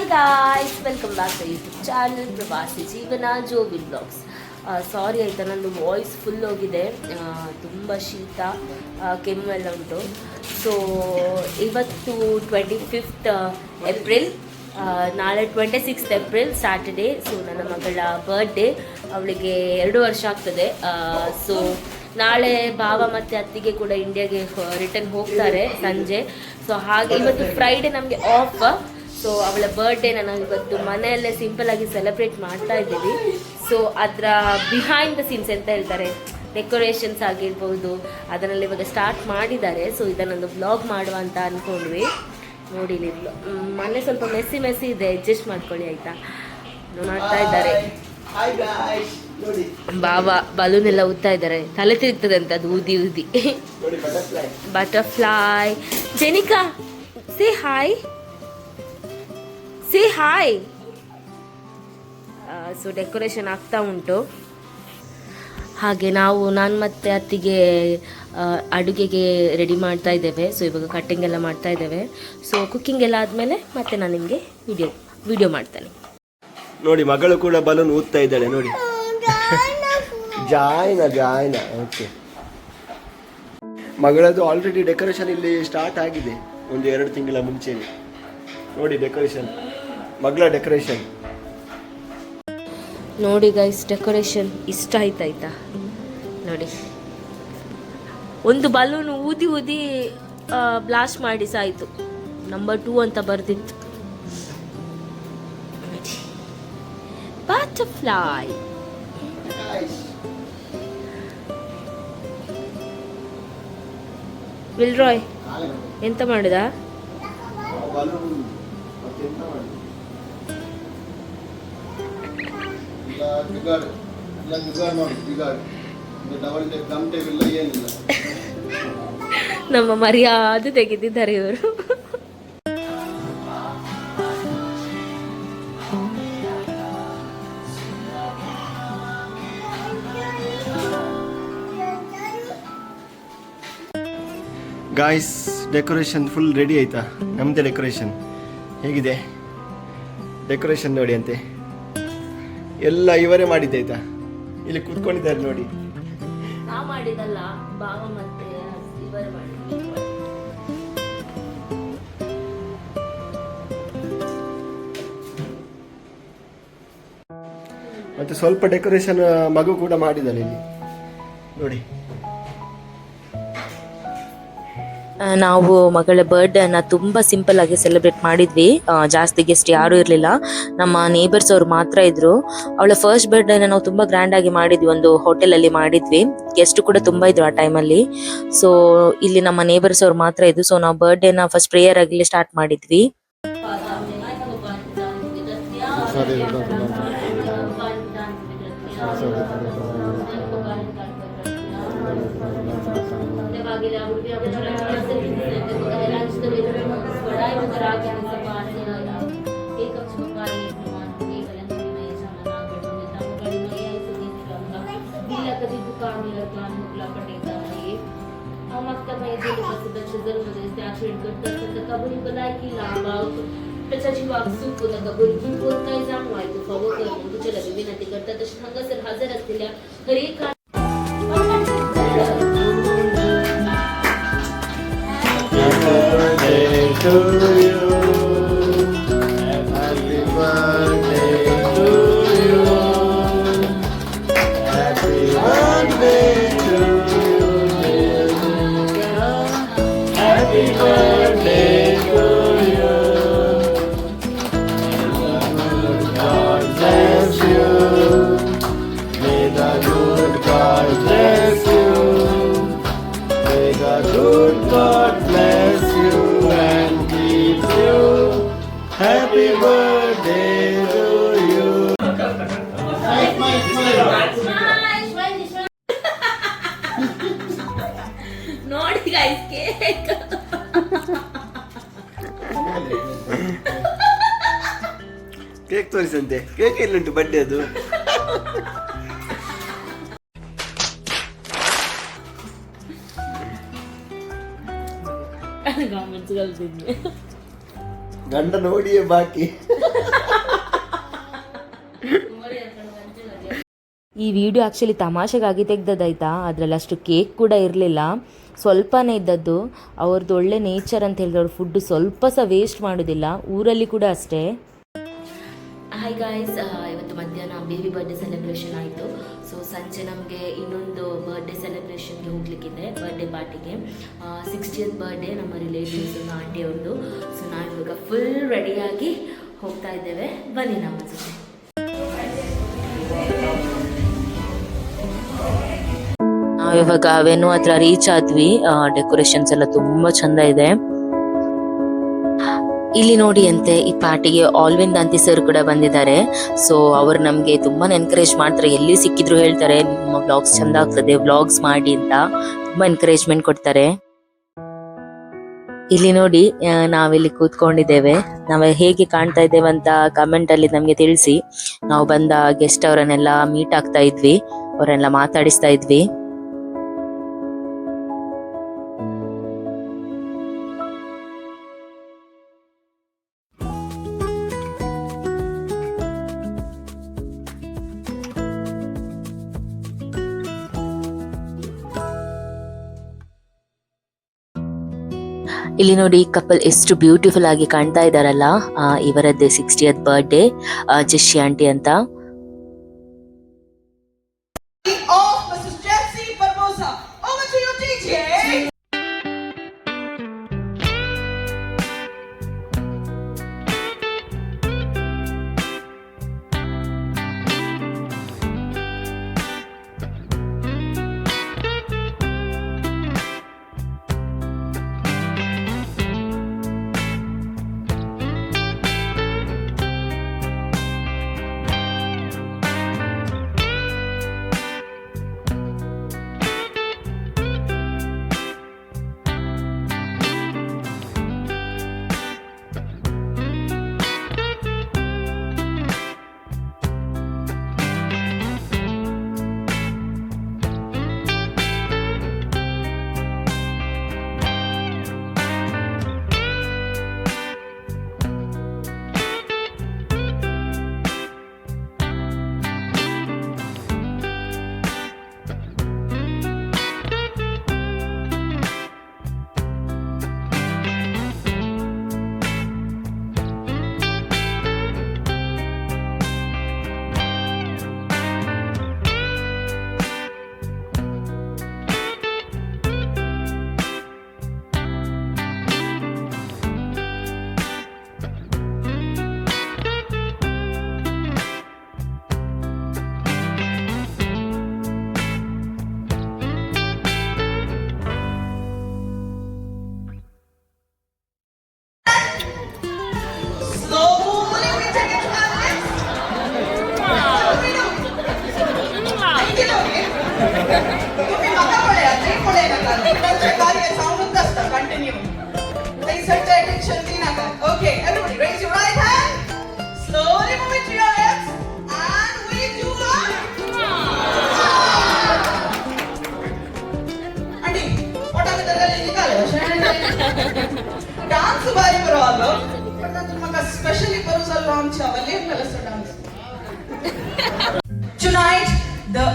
Hi guys welcome back to YouTube channel Pravasi Jeevana Joe blogs ಸಾರಿ ಆಯಿತಾ, ನಂದು voice full ಹೋಗಿದೆ. ತುಂಬ ಶೀತ ಕೆಮ್ಮೆಲ್ಲ ಕೆಮ್ಮು ಎಲ್ಲ ಉಂಟು. ಸೊ ಇವತ್ತು ಟ್ವೆಂಟಿ ಫಿಫ್ತ್ ಏಪ್ರಿಲ್ ನಾಳೆ twenty sixth April Saturday so ನನ್ನ ಮಗಳ ಬರ್ಡೇ ಅವಳಿಗೆ ಎರಡು ವರ್ಷ ಆಗ್ತದೆ. ಸೊ ನಾಳೆ ಭಾವ ಮತ್ತೆ ಅತ್ತಿಗೆ ಕೂಡ ಇಂಡಿಯಾಗೆ ರಿಟರ್ನ್ ಹೋಗ್ತಾರೆ ಸಂಜೆ. ಸೊ ಹಾಗೆ ಇವತ್ತು ಫ್ರೈಡೇ ನಮಗೆ ಆಫ್ ಸೊ ಅವಳ ಬರ್ಡೇನ ನಾವು ಇವತ್ತು ಮನೆಯಲ್ಲೇ ಸಿಂಪಲ್ ಆಗಿ ಸೆಲೆಬ್ರೇಟ್ ಮಾಡ್ತಾ ಇದ್ದೀವಿ. ಸೊ ಅದರ ಬಿಹೈಂಡ್ ದ ಸೀನ್ಸ್ ಅಂತ ಹೇಳ್ತಾರೆ? ಡೆಕೋರೇಷನ್ಸ್ ಆಗಿರ್ಬೋದು ಅದರಲ್ಲಿ ಇವಾಗ ಸ್ಟಾರ್ಟ್ ಮಾಡಿದ್ದಾರೆ. ಸೊ ಇದನ್ನೊಂದು ಬ್ಲಾಗ್ ಮಾಡುವ ಅಂತ ಅಂದ್ಕೊಂಡ್ವಿ ನೋಡಿ ನೀವು ಮನೆ ಸ್ವಲ್ಪ ಮೆಸ್ಸಿ ಮೆಸ್ಸಿ ಇದೆ. ಅಡ್ಜಸ್ಟ್ ಮಾಡ್ಕೊಳ್ಳಿ ಆಯ್ತಾ? ಮಾಡ್ತಾ ಇದ್ದಾರೆ. ಬಾಬಾ ಬಲೂನ್ ಎಲ್ಲ ಊದ್ತಾ ಇದ್ದಾರೆ. ತಲೆ ತಿರುಗ್ತದೆ ಅಂತ ಅದು ಊದಿ ಊದಿ. Butterfly Jenika say hi say hi so decoration ಆಗ್ತಾ ಉಂಟು. ಹಾಗೆ ನಾವು ನಾನು ಮತ್ತೆ ಅತ್ತಿಗೆ ಅಡುಗೆಗೆ ರೆಡಿ ಮಾಡ್ತಾ ಇದ್ದೇವೆ. ಸೊ ಇವಾಗ ಕಟ್ಟಿಂಗ್ ಎಲ್ಲ ಮಾಡ್ತಾ ಇದ್ದೇವೆ. ಸೊ ಕುಕ್ಕಿಂಗ್ ಎಲ್ಲ ಆದಮೇಲೆ ಮತ್ತೆ ನಾನು ನಿಮಗೆ ವಿಡಿಯೋ ವಿಡಿಯೋ ಮಾಡ್ತೇನೆ. ನೋಡಿ ಮಗಳು ಕೂಡ ಬಲೂನ್ ಊದ್ತಾ ಇದ್ದಾಳೆ ನೋಡಿ. ಜಾಯ್ನ ಜಾಯ್ನ ಓಕೆ ಮಗಳದು ಆಲ್ರೆಡಿ ಡೆಕೋರೇಷನ್ ಇಲ್ಲಿ ಸ್ಟಾರ್ಟ್ ಆಗಿದೆ ಒಂದು ಎರಡು ತಿಂಗಳ ಮುಂಚೆನೆ. ನೋಡಿ ಡೆಕೋರೇಷನ್ ಮಗಳ ಡೆಕೋರೇಷನ್ ನೋಡಿ ಗೈಸ್ ಡೆಕೋರೇಷನ್ ಇಷ್ಟ ಆಯ್ತಾಯ್ತಾ ನೋಡಿ. ಒಂದು ಬಲೂನ್ ಊದಿ ಊದಿ ಬ್ಲಾಸ್ಟ್ ಮಾಡಿ ಸಾಯ್ತು. ನಂಬರ್ ಟೂ ಅಂತ ಬರ್ದಿತ್ತು. ಬಟರ್ಫ್ಲೈ ವಿಲ್ರಾಯ್ ಎಂತ ಮಾಡಿದ? ಬಿಗಾಡು ಎಲ್ಲ ಬಿಗಾಡು ಮಾಡಿ ಬಿಗಾಡು ಡಬಲ್ ಟೇಪ್ ಗಮ್ ಟೇಪ್ ಇಲ್ಲ ಏನಿಲ್ಲ. ನಮ್ಮ ಮರ್ಯಾದೆ ತೆಗೆದಿದ್ದಾರೆ ಇವರು. ಗಾಯ್ಸ್ ಡೆಕೋರೇಷನ್ ಫುಲ್ ರೆಡಿ ಆಯ್ತಾ? ನಮ್ಮದೇ ಡೆಕೋರೇಷನ್ ಹೇಗಿದೆ? ಡೆಕೋರೇಷನ್ ನೋಡಿ ಅಂತೆ. ಎಲ್ಲ ಇವರೇ ಮಾಡಿದ್ದಾಯ್ತಾ ಇಲ್ಲಿ ಕೂತ್ಕೊಂಡಿದ್ದಾರೆ ನೋಡಿ. ನಾ ಮಾಡಿದಲ್ಲ ಭಾವ ಮತ್ತೆ ಇವರು ಮಾಡಿದ್ರು ಮತ್ತೆ ಸ್ವಲ್ಪ ಡೆಕೋರೇಷನ್ ಮಗು ಕೂಡ ಮಾಡಿದ್ದಾನೆ ಇಲ್ಲಿ. ನೋಡಿ. ನಾವು ಮಗಳ ಬರ್ಡೇನ ತುಂಬಾ ಸಿಂಪಲ್ ಆಗಿ ಸೆಲೆಬ್ರೇಟ್ ಮಾಡಿದ್ವಿ. ಜಾಸ್ತಿ ಗೆಸ್ಟ್ ಯಾರು ಇರಲಿಲ್ಲ. ನಮ್ಮ ನೇಬರ್ಸ್ ಅವ್ರು ಮಾತ್ರ ಇದ್ರು. ಅವಳ ಫಸ್ಟ್ ಬರ್ಡೇನ ನಾವು ತುಂಬಾ ಗ್ರ್ಯಾಂಡ್ ಆಗಿ ಮಾಡಿದ್ವಿ. ಒಂದು ಹೋಟೆಲ್ ಅಲ್ಲಿ ಮಾಡಿದ್ವಿ. ಗೆಸ್ಟ್ ಕೂಡ ತುಂಬಾ ಇದ್ರು ಆ ಟೈಮ್ ಅಲ್ಲಿ. ಸೊ ಇಲ್ಲಿ ನಮ್ಮ ನೇಬರ್ಸ್ ಅವ್ರು ಮಾತ್ರ ಇದ್ರು. ಸೊ ನಾವು ಬರ್ಡೇನ ಫಸ್ಟ್ ಪ್ರೇಯರ್ ಆಗಲಿ ಸ್ಟಾರ್ಟ್ ಮಾಡಿದ್ವಿ. कधी दुकान लग्न मुकला पटायचा नाही मागता माहिती सुद्धा जरूर असते ऍक्सिडेंट करतात तर कबरी बलायकी लांबाव त्याच्या जीवाक सुख होता कबरी पण कोण काही जाणवाय तू फवं कर हजर असलेल्या हर एक To you. ಕೈಯಲ್ಲಿ ಉಂಟು ಅದು? ಗಂಡ ನೋಡಿಯೇ ಬಾಕಿ. ಈ ವಿಡಿಯೋ ಆಕ್ಚುಲಿ ತಮಾಷೆಗಾಗಿ ತೆಗ್ದದಾಯ್ತಾ ಅದರಲ್ಲಿ ಅಷ್ಟು ಕೇಕ್ ಕೂಡ ಇರಲಿಲ್ಲ. ಸ್ವಲ್ಪನೇ ಇದ್ದದ್ದು. ಅವ್ರದ್ದು ಒಳ್ಳೆ ನೇಚರ್ ಅಂತ ಹೇಳಿದ್ರೆ ಅವ್ರ ಫುಡ್ ಸ್ವಲ್ಪ ಸಹ ವೇಸ್ಟ್ ಮಾಡೋದಿಲ್ಲ. ಊರಲ್ಲಿ ಕೂಡ ಅಷ್ಟೇ. ಹಾಯ್ ಗಾಯ್ಸ್ ಇವತ್ತು ಮಧ್ಯಾಹ್ನ ಬೇಬಿ ಬರ್ಡೇ ಸೆಲೆಬ್ರೇಷನ್ ಆಯಿತು. ಸೊ ಸಂಜೆ ನಮಗೆ ಇನ್ನೊಂದು ಬರ್ಡೇ ಸೆಲೆಬ್ರೇಷನ್ಗೆ ಹೋಗ್ಲಿಕ್ಕಿದೆ ಬರ್ಡೇ ಪಾರ್ಟಿಗೆ ಸಿಕ್ಸ್ಟಿಯತ್ ಬರ್ಡೇ ನಮ್ಮ ರಿಲೇಟಿವ್ಸ್ ಆಂಟಿ ಅವ್ರದ್ದು ಸೊ ನಾವು ಇವಾಗ ಫುಲ್ ರೆಡಿಯಾಗಿ ಹೋಗ್ತಾ ಇದ್ದೇವೆ. ಬನ್ನಿ ನಮ್ಮ ಜೊತೆ. ನಾವು ಇವಾಗ ವೆನು ಹತ್ರ ರೀಚ್ ಆದ್ವಿ. ಡೆಕೋರೇಷನ್ಸ್ ಎಲ್ಲ ತುಂಬಾ ಚಂದ ಇದೆ. ಇಲ್ಲಿ ನೋಡಿ ಅಂತೆ, ಈ ಪಾರ್ಟಿಗೆ ಆಲ್ವಿನ್ ಅಂತಿ ಸರ್ ಕೂಡ ಬಂದಿದ್ದಾರೆ. ಸೊ ಅವರು ನಮಗೆ ತುಂಬಾನೇ ಎನ್ಕರೇಜ್ ಮಾಡ್ತಾರೆ. ಎಲ್ಲಿ ಸಿಕ್ಕಿದ್ರು ಹೇಳ್ತಾರೆ, ನಿಮ್ಮ ಬ್ಲಾಗ್ಸ್ ಚಂದ ಆಗ್ತದೆ ವ್ಲಾಗ್ಸ್ ಮಾಡಿ ಅಂತ ತುಂಬಾ ಎನ್ಕರೇಜ್ಮೆಂಟ್ ಕೊಡ್ತಾರೆ. ಇಲ್ಲಿ ನೋಡಿ ನಾವಿಲ್ಲಿ ಕೂತ್ಕೊಂಡಿದ್ದೇವೆ. ನಾವು ಹೇಗೆ ಕಾಣ್ತಾ ಇದ್ದೇವೆ ಅಂತ ಕಮೆಂಟ್ ಅಲ್ಲಿ ನಮ್ಗೆ ತಿಳಿಸಿ. ನಾವು ಬಂದ ಗೆಸ್ಟ್ ಅವರನ್ನೆಲ್ಲ ಮೀಟ್ ಆಗ್ತಾ ಇದ್ವಿ. ಅವರೆಲ್ಲ ಮಾತಾಡಿಸ್ತಾ ಇದ್ವಿ. ಇಲ್ಲಿ ನೋಡಿ ಕಪಲ್ ಎಷ್ಟು ಬ್ಯೂಟಿಫುಲ್ ಆಗಿ ಕಾಣ್ತಾ ಇದಾರಲ್ಲ. ಇವರದ್ದೇ ಸಿಕ್ಸ್ಟಿಯತ್ ಬರ್ಡೇ ಜಶಿ ಆಂಟಿ ಅಂತ.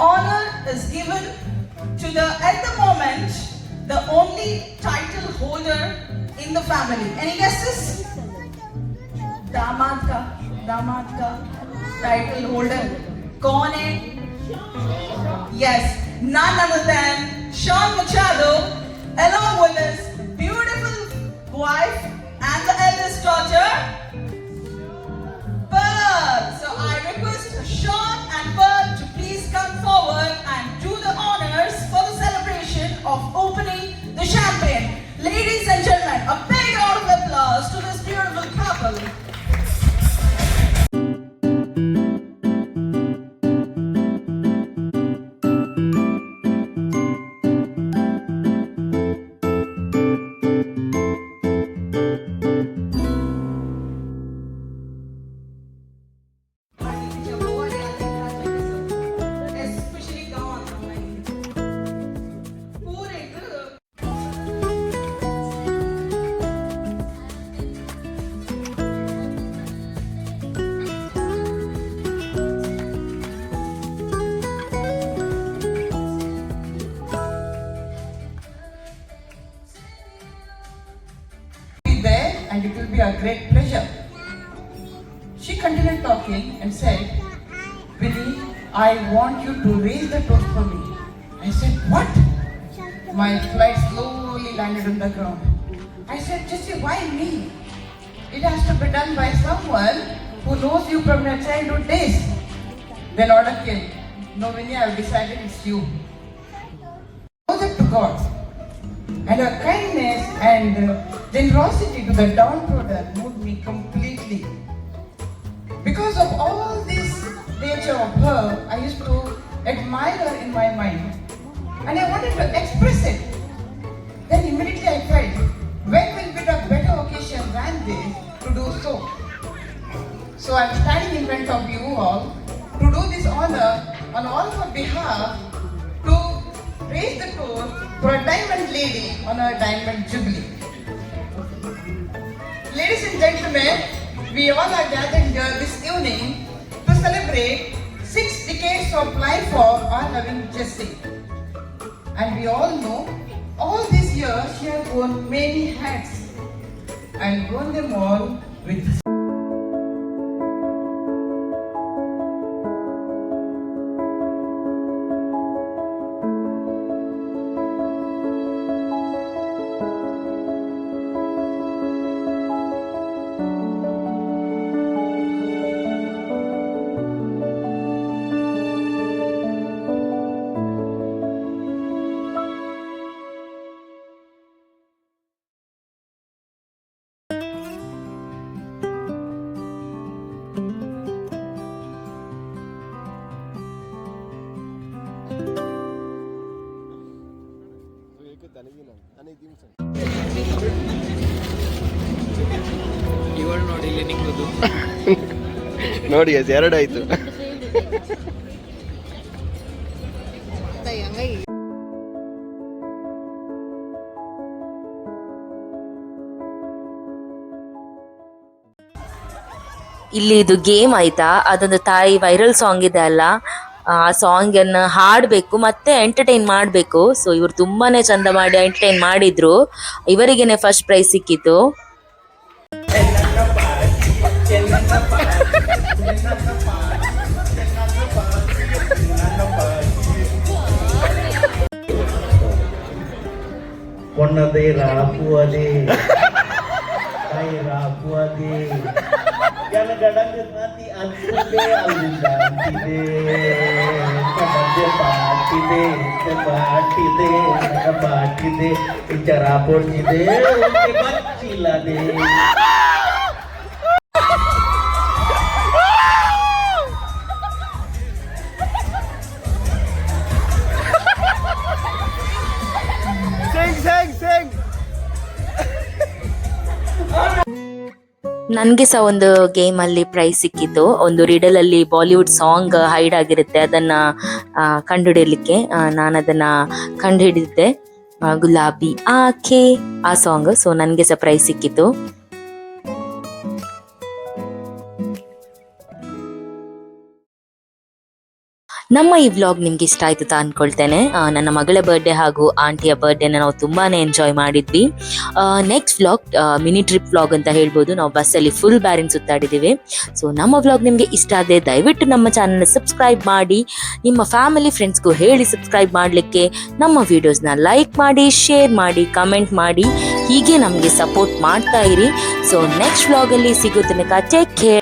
honor is given to the, at the moment, the only title holder in the family. Any guesses? Damad ka, damad ka, title holder. Kaun hai? Yes, none other than Sean Machado, along with his beautiful wife and the eldest daughter, Pearl. So I request be a great pleasure. She continued talking and said, Billy, I want you to raise the toast for me. I said, What? My flight slowly landed on the ground. I said, Jessie, why me? It has to be done by someone who knows you from your childhood days. Then order came. No, Vinny, I have decided it's you. Closer to God. And her kindness and generosity to the downtrodden moved me completely. Because of all this nature of her, I used to admire her in my mind. And I wanted to express it. Then immediately I felt, when will be the better occasion than this to do so? So I'm standing in front of you all to do this honor on all of our behalf to raise the toast for a diamond lady on her diamond jubilee. Ladies and gentlemen, we all are gathered here this evening to celebrate six decades of life for our loving Jessie. And we all know, all these years she has worn many hats and worn them all with ನೋಡಿ ಅದು ಎರಡಾಯ್ತು. ಇಲ್ಲಿ ಇದು game ಆಯ್ತಾ? ಅದೊಂದು ತಾಯಿ viral song ಇದೆ ಅಲ್ಲ? ಆ ಸಾಂಗ್ ಅನ್ನ ಹಾಡ್ಬೇಕು ಮತ್ತೆ ಎಂಟರ್ಟೈನ್ ಮಾಡ್ಬೇಕು. ಸೊ ಇವ್ರು ತುಂಬಾನೇ ಚಂದ ಮಾಡಿ ಎಂಟರ್ಟೈನ್ ಮಾಡಿದ್ರು. ಇವರಿಗೇನೆ ಫಸ್ಟ್ ಪ್ರೈಸ್ ಸಿಕ್ಕಿತ್ತು ಕೊನ್ನದೇ ರಾಪು ಅದೇ Kadang-kadang mati antude alundantide Kadangnya patide, kebatide, kebatide Bicara pun ide, kebacilade ನನ್ಗೆ ಸಹ ಒಂದು ಗೇಮ್ ಅಲ್ಲಿ ಪ್ರೈಸ್ ಸಿಕ್ಕಿತ್ತು ಒಂದು ರಿಡಲ್ ಅಲ್ಲಿ ಬಾಲಿವುಡ್ ಸಾಂಗ್ ಹೈಡ್ ಆಗಿರುತ್ತೆ. ಅದನ್ನ ಕಂಡುಹಿಡಿಯಲಿಕ್ಕೆ ನಾನು ಅದನ್ನ ಕಂಡುಹಿಡಿದಿದ್ದೆ ಗುಲಾಬಿ ಆಕೆ, ಆ ಸಾಂಗ್ ಸೊ ನನಗೆ ಸಹ ಪ್ರೈಸ್ ಸಿಕ್ಕಿತ್ತು ನಮ್ಮ ಈ ವ್ಲಾಗ್ ನಿಮ್ಗೆ ಇಷ್ಟ ಆಯ್ತು ಅಂತ ಅನ್ಕೊಳ್ತೇನೆ. ನನ್ನ ಮಗಳ ಬರ್ಡೇ ಹಾಗೂ ಆಂಟಿಯ ಬರ್ಡೇನ ನಾವು ತುಂಬಾನೇ ಎಂಜಾಯ್ ಮಾಡಿದ್ವಿ. Next vlog mini trip vlog ಅಂತ ಹೇಳ್ಬೋದು. ನಾವು ಬಸ್ಸಲ್ಲಿ ಫುಲ್ ಬ್ಯಾರಿನ್ ಸುತ್ತಾಡಿದ್ದೀವಿ. ಸೊ ನಮ್ಮ ವ್ಲಾಗ್ ನಿಮಗೆ ಇಷ್ಟ ಆದರೆ ದಯವಿಟ್ಟು ನಮ್ಮ ಚಾನಲ್ನ ಸಬ್ಸ್ಕ್ರೈಬ್ ಮಾಡಿ, ನಿಮ್ಮ ಫ್ಯಾಮಿಲಿ ಫ್ರೆಂಡ್ಸ್ಗೂ ಹೇಳಿ ಸಬ್ಸ್ಕ್ರೈಬ್ ಮಾಡಲಿಕ್ಕೆ ನಮ್ಮ ವಿಡಿಯೋಸ್ನ ಲೈಕ್ ಮಾಡಿ ಶೇರ್ ಮಾಡಿ ಕಮೆಂಟ್ ಮಾಡಿ, ಹೀಗೆ ನಮಗೆ ಸಪೋರ್ಟ್ ಮಾಡ್ತಾ ಇರಿ. ಸೊ ನೆಕ್ಸ್ಟ್ ವ್ಲಾಗಲ್ಲಿ ಸಿಗೋ ತನಕ ಟೇಕ್ ಕೇರ್